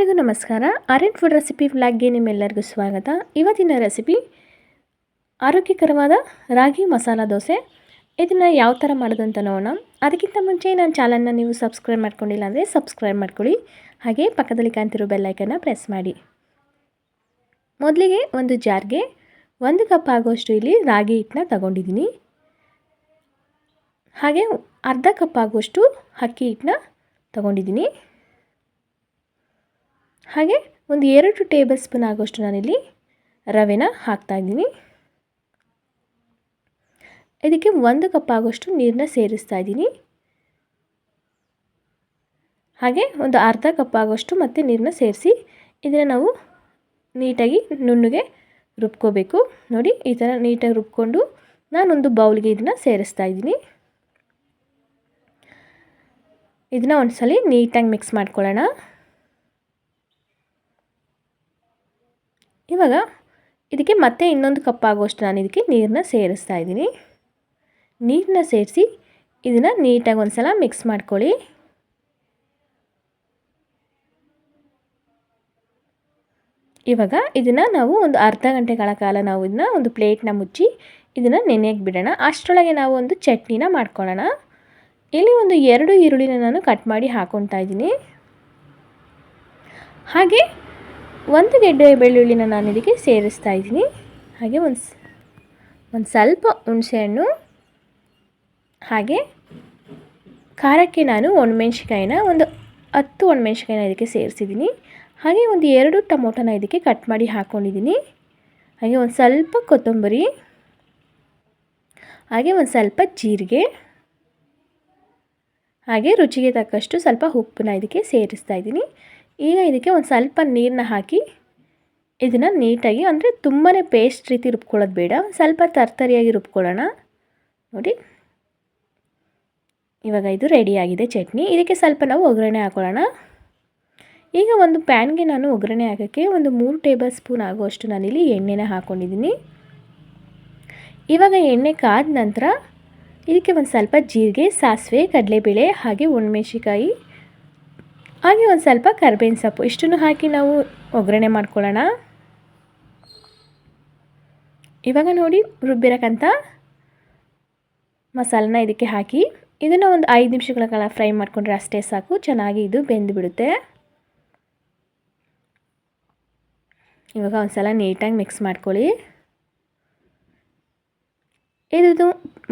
ಎಲ್ಲರಿಗೂ ನಮಸ್ಕಾರ. Aryan food recipe ವ್ಲಾಗ್ಗೆ ನಿಮ್ಮೆಲ್ಲರಿಗೂ ಸ್ವಾಗತ. ಇವತ್ತಿನ ರೆಸಿಪಿ ಆರೋಗ್ಯಕರವಾದ ರಾಗಿ ಮಸಾಲ ದೋಸೆ. ಇದನ್ನು ಯಾವ ಥರ ಮಾಡೋದು ಅಂತ ನೋಡೋಣ. ಅದಕ್ಕಿಂತ ಮುಂಚೆ ನನ್ನ ಚಾನಲ್ನ ನೀವು ಸಬ್ಸ್ಕ್ರೈಬ್ ಮಾಡ್ಕೊಂಡಿಲ್ಲ ಅಂದರೆ ಸಬ್ಸ್ಕ್ರೈಬ್ ಮಾಡ್ಕೊಳ್ಳಿ. ಹಾಗೆ ಪಕ್ಕದಲ್ಲಿ ಕಾಣ್ತಿರೋ ಬೆಲ್ಲೈಕನ್ನ ಪ್ರೆಸ್ ಮಾಡಿ. ಮೊದಲಿಗೆ ಒಂದು ಜಾರ್ಗೆ ಒಂದು ಕಪ್ ಆಗುವಷ್ಟು ಇಲ್ಲಿ ರಾಗಿ ಹಿಟ್ಟನ್ನ ತಗೊಂಡಿದ್ದೀನಿ. ಹಾಗೆ ಅರ್ಧ ಕಪ್ ಆಗುವಷ್ಟು ಅಕ್ಕಿ ಹಿಟ್ಟನ್ನ ತಗೊಂಡಿದ್ದೀನಿ. ಹಾಗೆ ಒಂದು ಎರಡು ಟೇಬಲ್ ಸ್ಪೂನ್ ಆಗೋಷ್ಟು ನಾನಿಲ್ಲಿ ರವೆನ ಹಾಕ್ತಾಯಿದ್ದೀನಿ ಇದಕ್ಕೆ ಒಂದು ಕಪ್ ಆಗೋಷ್ಟು ನೀರನ್ನ ಸೇರಿಸ್ತಾ ಇದ್ದೀನಿ. ಹಾಗೆ ಒಂದು ಅರ್ಧ ಕಪ್ ಆಗೋಷ್ಟು ಮತ್ತೆ ನೀರನ್ನ ಸೇರಿಸಿ ಇದನ್ನು ನಾವು ನೀಟಾಗಿ ನುಣ್ಣಗೆ ರುಬ್ಕೋಬೇಕು. ನೋಡಿ, ಈ ಥರ ನೀಟಾಗಿ ರುಬ್ಕೊಂಡು ನಾನೊಂದು ಬೌಲ್ಗೆ ಇದನ್ನು ಸೇರಿಸ್ತಾ ಇದ್ದೀನಿ. ಇದನ್ನ ಒಂದ್ಸಲಿ ನೀಟಾಗಿ ಮಿಕ್ಸ್ ಮಾಡ್ಕೊಳ್ಳೋಣ. ಇವಾಗ ಇದಕ್ಕೆ ಮತ್ತೆ ಇನ್ನೊಂದು ಕಪ್ ಆಗುವಷ್ಟು ನಾನು ಇದಕ್ಕೆ ನೀರನ್ನ ಸೇರಿಸ್ತಾ ಇದ್ದೀನಿ. ನೀರನ್ನ ಸೇರಿಸಿ ಇದನ್ನು ನೀಟಾಗಿ ಒಂದು ಸಲ ಮಿಕ್ಸ್ ಮಾಡ್ಕೊಳ್ಳಿ. ಇವಾಗ ಇದನ್ನು ನಾವು ಒಂದು ಅರ್ಧ ಗಂಟೆಗಳ ಕಾಲ ನಾವು ಇದನ್ನ ಒಂದು ಪ್ಲೇಟ್ನ ಮುಚ್ಚಿ ಇದನ್ನು ನೆನೆಯಕ್ಕೆ ಬಿಡೋಣ. ಅಷ್ಟರೊಳಗೆ ನಾವು ಒಂದು ಚಟ್ನಿನ ಮಾಡ್ಕೊಳ್ಳೋಣ. ಇಲ್ಲಿ ಒಂದು ಎರಡು ಈರುಳ್ಳಿನ ನಾನು ಕಟ್ ಮಾಡಿ ಹಾಕ್ಕೊತಾ ಇದ್ದೀನಿ. ಹಾಗೆ ಒಂದು ಗೆಡ್ಡೆ ಬೆಳ್ಳುಳ್ಳಿನ ನಾನು ಇದಕ್ಕೆ ಸೇರಿಸ್ತಾ ಇದ್ದೀನಿ. ಹಾಗೆ ಒಂದು ಒಂದು ಸ್ವಲ್ಪ ಹುಣಸೆಹಣ್ಣು ಹಾಗೆ ಖಾರಕ್ಕೆ ನಾನು ಒಣಮೆಣ್ಸಿಕಾಯಿನ ಒಂದು ಹತ್ತು ಒಣಮೆಣ್ಸಿಕಾಯಿನ ಇದಕ್ಕೆ ಸೇರಿಸಿದ್ದೀನಿ. ಹಾಗೆ ಒಂದು ಎರಡು ಟೊಮೊಟೊನ ಇದಕ್ಕೆ ಕಟ್ ಮಾಡಿ ಹಾಕ್ಕೊಂಡಿದ್ದೀನಿ ಹಾಗೆ ಒಂದು ಸ್ವಲ್ಪ ಕೊತ್ತಂಬರಿ, ಹಾಗೆ ಒಂದು ಸ್ವಲ್ಪ ಜೀರಿಗೆ, ಹಾಗೆ ರುಚಿಗೆ ತಕ್ಕಷ್ಟು ಸ್ವಲ್ಪ ಉಪ್ಪನ್ನ ಇದಕ್ಕೆ ಸೇರಿಸ್ತಾ ಇದ್ದೀನಿ. ಈಗ ಇದಕ್ಕೆ ಒಂದು ಸ್ವಲ್ಪ ನೀರನ್ನ ಹಾಕಿ ಇದನ್ನು ನೀಟಾಗಿ, ಅಂದರೆ ತುಂಬಾ ಪೇಸ್ಟ್ ರೀತಿ ರುಬ್ಕೊಳ್ಳೋದು ಬೇಡ. ಸ್ವಲ್ಪ ತರ್ತರಿಯಾಗಿ ರುಬ್ಕೊಳ್ಳೋಣ. ನೋಡಿ. ಇವಾಗ ಇದು ರೆಡಿಯಾಗಿದೆ ಚಟ್ನಿ. ಇದಕ್ಕೆ ಸ್ವಲ್ಪ ನಾವು ಒಗ್ಗರಣೆ ಹಾಕೊಳ್ಳೋಣ. ಈಗ ಒಂದು ಪ್ಯಾನ್ಗೆ ನಾನು ಒಗ್ಗರಣೆ ಹಾಕೋಕ್ಕೆ ಒಂದು ಮೂರು ಟೇಬಲ್ ಸ್ಪೂನ್ ಆಗುವಷ್ಟು ನಾನಿಲ್ಲಿ ಎಣ್ಣೆನ ಹಾಕ್ಕೊಂಡಿದ್ದೀನಿ ಇವಾಗ ಎಣ್ಣೆ ಕಾದ ನಂತರ ಇದಕ್ಕೆ ಒಂದು ಸ್ವಲ್ಪ ಜೀರಿಗೆ, ಸಾಸಿವೆ, ಕಡಲೆಬೇಳೆ ಹಾಗೆ ಒಣಮೆಣ್ಸಿಕಾಯಿ ಹಾಗೆ ಒಂದು ಸ್ವಲ್ಪ ಕರ್ಬೇವಿನ ಸೊಪ್ಪು. ಇಷ್ಟನ್ನು ಹಾಕಿ ನಾವು ಒಗ್ಗರಣೆ ಮಾಡ್ಕೊಳ್ಳೋಣ. ಇವಾಗ ನೋಡಿ ರುಬ್ಬಿರೋಕ್ಕಂಥ ಮಸಾಲನ ಇದಕ್ಕೆ ಹಾಕಿ. ಇದನ್ನು ಒಂದು ಐದು ನಿಮಿಷಗಳ ಕಾಲ ಫ್ರೈ ಮಾಡಿಕೊಂಡ್ರೆ ಅಷ್ಟೇ ಸಾಕು. ಚೆನ್ನಾಗಿ ಇದು ಬೆಂದು ಬಿಡುತ್ತೆ. ಇವಾಗ ಒಂದು ಸಲ ನೀಟಾಗಿ ಮಿಕ್ಸ್ ಮಾಡ್ಕೊಳ್ಳಿ. ಇದು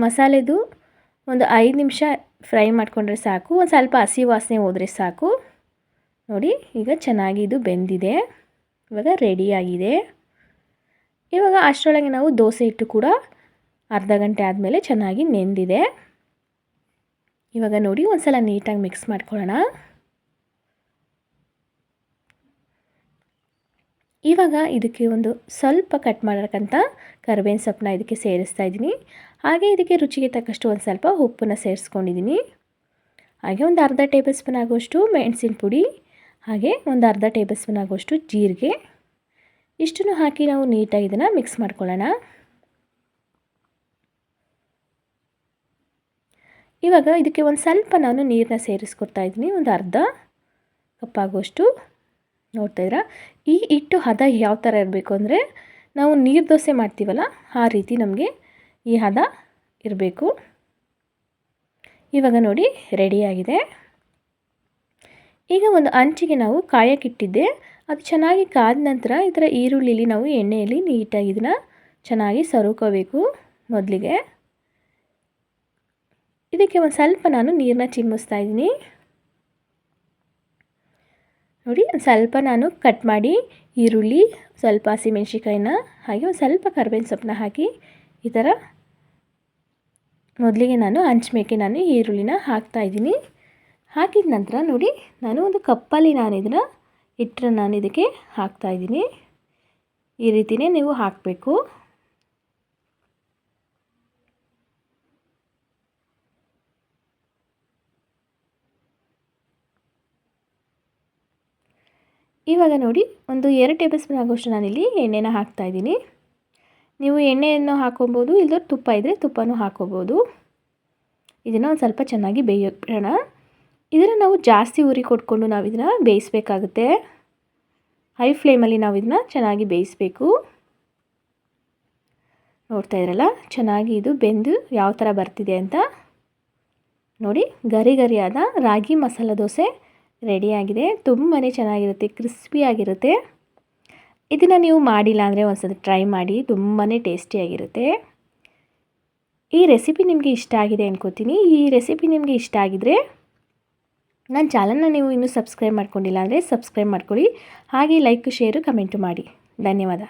ಮಸಾಲೆದು ಒಂದು ಐದು ನಿಮಿಷ ಫ್ರೈ ಮಾಡಿಕೊಂಡ್ರೆ ಸಾಕು. ಒಂದು ಸ್ವಲ್ಪ ಹಸಿ ವಾಸನೆ ಹೋದರೆ ಸಾಕು. ನೋಡಿ, ಈಗ ಚೆನ್ನಾಗಿ ಇದು ಬೆಂದಿದೆ. ಇವಾಗ ರೆಡಿಯಾಗಿದೆ ಇವಾಗ ಅಷ್ಟರೊಳಗೆ ನಾವು ದೋಸೆ ಹಿಟ್ಟು ಕೂಡ ಅರ್ಧ ಗಂಟೆ ಆದಮೇಲೆ ಚೆನ್ನಾಗಿ ನೆಂದಿದೆ. ಇವಾಗ ನೋಡಿ ಒಂದು ಸಲ ನೀಟಾಗಿ ಮಿಕ್ಸ್ ಮಾಡ್ಕೊಳ್ಳೋಣ. ಇವಾಗ ಇದಕ್ಕೆ ಒಂದು ಸ್ವಲ್ಪ ಕಟ್ ಮಾಡೋಕ್ಕಂತ ಕರ್ಬೇವಿನ ಸೊಪ್ಪನ್ನ ಇದಕ್ಕೆ ಸೇರಿಸ್ತಾ ಇದ್ದೀನಿ. ಹಾಗೆ ಇದಕ್ಕೆ ರುಚಿಗೆ ತಕ್ಕಷ್ಟು ಒಂದು ಸ್ವಲ್ಪ ಉಪ್ಪನ್ನು ಸೇರಿಸ್ಕೊಂಡಿದ್ದೀನಿ. ಹಾಗೆ ಒಂದು ಅರ್ಧ ಟೇಬಲ್ ಸ್ಪೂನ್ ಆಗುವಷ್ಟು ಮೆಣಸಿನ ಪುಡಿ ಹಾಗೆ ಒಂದು ಅರ್ಧ ಟೇಬಲ್ ಸ್ಪೂನ್ ಆಗುವಷ್ಟು ಜೀರಿಗೆ. ಇಷ್ಟನ್ನು ಹಾಕಿ ನಾವು ನೀಟಾಗಿ ಇದನ್ನು ಮಿಕ್ಸ್ ಮಾಡ್ಕೊಳ್ಳೋಣ. ಇವಾಗ ಇದಕ್ಕೆ ಒಂದು ಸ್ವಲ್ಪ ನಾನು ನೀರನ್ನ ಸೇರಿಸ್ಕೊಡ್ತಾ ಇದ್ದೀನಿ. ಒಂದು ಅರ್ಧ ಕಪ್ಪಾಗುವಷ್ಟು ನೋಡ್ತಾ ಇದ್ದೀರಾ? ಈ ಹಿಟ್ಟು ಹದ ಯಾವ ಥರ ಇರಬೇಕು ಅಂದರೆ ನಾವು ನೀರು ದೋಸೆ ಮಾಡ್ತೀವಲ್ಲ, ಆ ರೀತಿ ನಮಗೆ ಈ ಹದ ಇರಬೇಕು. ಇವಾಗ ನೋಡಿ ರೆಡಿಯಾಗಿದೆ ಈಗ ಒಂದು ಅಂಚಿಗೆ ನಾವು ಕಾಯಕ್ಕಿಟ್ಟಿದ್ದೆ ಅದು ಚೆನ್ನಾಗಿ ಕಾದ ನಂತರ ಈ ಥರ ಈರುಳ್ಳಿಲಿ ನಾವು ಎಣ್ಣೆಯಲ್ಲಿ ನೀಟಾಗಿ ಇದನ್ನು ಚೆನ್ನಾಗಿ ಸರುಕೋಬೇಕು ಮೊದಲಿಗೆ. ಇದಕ್ಕೆ ಒಂದು ಸ್ವಲ್ಪ ನಾನು ನೀರನ್ನ ಚಿಮ್ಮಿಸ್ತಾ ಇದ್ದೀನಿ. ನೋಡಿ, ಒಂದು ಸ್ವಲ್ಪ ನಾನು ಕಟ್ ಮಾಡಿ ಈರುಳ್ಳಿ, ಸ್ವಲ್ಪ ಹಸಿಮೆಣ್ಸಿಕಾಯಿನ ಹಾಗೆ ಒಂದು ಸ್ವಲ್ಪ ಕರ್ಬೇವಿನ ಸೊಪ್ಪನ್ನ ಹಾಕಿ ಈ ಥರ ಮೊದಲಿಗೆ ನಾನು ಹಂಚ್ಮೇಕೆ ನಾನು ಈರುಳ್ಳಿನ ಹಾಕ್ತಾಯಿದ್ದೀನಿ ಹಾಕಿದ ನಂತರ ನೋಡಿ, ನಾನು ಒಂದು ಕಪ್ಪಲ್ಲಿ ನಾನು ಇದನ್ನು ಹಿಟ್ಟನ್ನು ನಾನು ಇದಕ್ಕೆ ಹಾಕ್ತಾಯಿದ್ದೀನಿ ಈ ರೀತಿಯೇ ನೀವು ಹಾಕಬೇಕು. ಇವಾಗ ನೋಡಿ, ಒಂದು ಎರಡು ಟೇಬಲ್ ಸ್ಪೂನ್ ಆಗೋಷ್ಟು ನಾನಿಲ್ಲಿ ಎಣ್ಣೆನ ಹಾಕ್ತಾಯಿದ್ದೀನಿ ನೀವು ಎಣ್ಣೆಯನ್ನು ಹಾಕೊಬೋದು ಇಲ್ಲದ್ರೆ ತುಪ್ಪ ಇದ್ದರೆ ತುಪ್ಪನೂ ಹಾಕೋಬೋದು ಇದನ್ನು ಒಂದು ಸ್ವಲ್ಪ ಚೆನ್ನಾಗಿ ಬೇಯೋಣ ಇದನ್ನು ನಾವು ಜಾಸ್ತಿ ಉರಿ ಕೊಟ್ಕೊಂಡು ನಾವು ಇದನ್ನು ಬೇಯಿಸ್ಬೇಕಾಗುತ್ತೆ. ಹೈ ಫ್ಲೇಮಲ್ಲಿ ನಾವು ಇದನ್ನ ಚೆನ್ನಾಗಿ ಬೇಯಿಸಬೇಕು. ನೋಡ್ತಾ ಇದ್ರಲ್ಲ, ಚೆನ್ನಾಗಿ ಇದು ಬೆಂದು ಯಾವ ಥರ ಬರ್ತಿದೆ ಅಂತ? ನೋಡಿ, ಗರಿ ಗರಿಯಾದ ರಾಗಿ ಮಸಾಲ ದೋಸೆ ರೆಡಿಯಾಗಿದೆ ತುಂಬಾ ಚೆನ್ನಾಗಿರುತ್ತೆ ಕ್ರಿಸ್ಪಿಯಾಗಿರುತ್ತೆ ಇದನ್ನು ನೀವು ಮಾಡಿಲ್ಲ ಅಂದರೆ ಒಂದ್ಸತಿ ಟ್ರೈ ಮಾಡಿ ತುಂಬಾ ಟೇಸ್ಟಿಯಾಗಿರುತ್ತೆ ಈ ರೆಸಿಪಿ ನಿಮಗೆ ಇಷ್ಟ ಆಗಿದೆ ಅನ್ಕೋತೀನಿ. ಈ ರೆಸಿಪಿ ನಿಮಗೆ ಇಷ್ಟ ಆಗಿದರೆ ನನ್ನ ಚಾನಲ್ನ ನೀವು ಇನ್ನೂ ಸಬ್ಸ್ಕ್ರೈಬ್ ಮಾಡ್ಕೊಂಡಿಲ್ಲ ಅಂದರೆ ಸಬ್ಸ್ಕ್ರೈಬ್ ಮಾಡ್ಕೊಳ್ಳಿ ಹಾಗೆ ಲೈಕ್, ಶೇರು, ಕಮೆಂಟು ಮಾಡಿ. ಧನ್ಯವಾದ.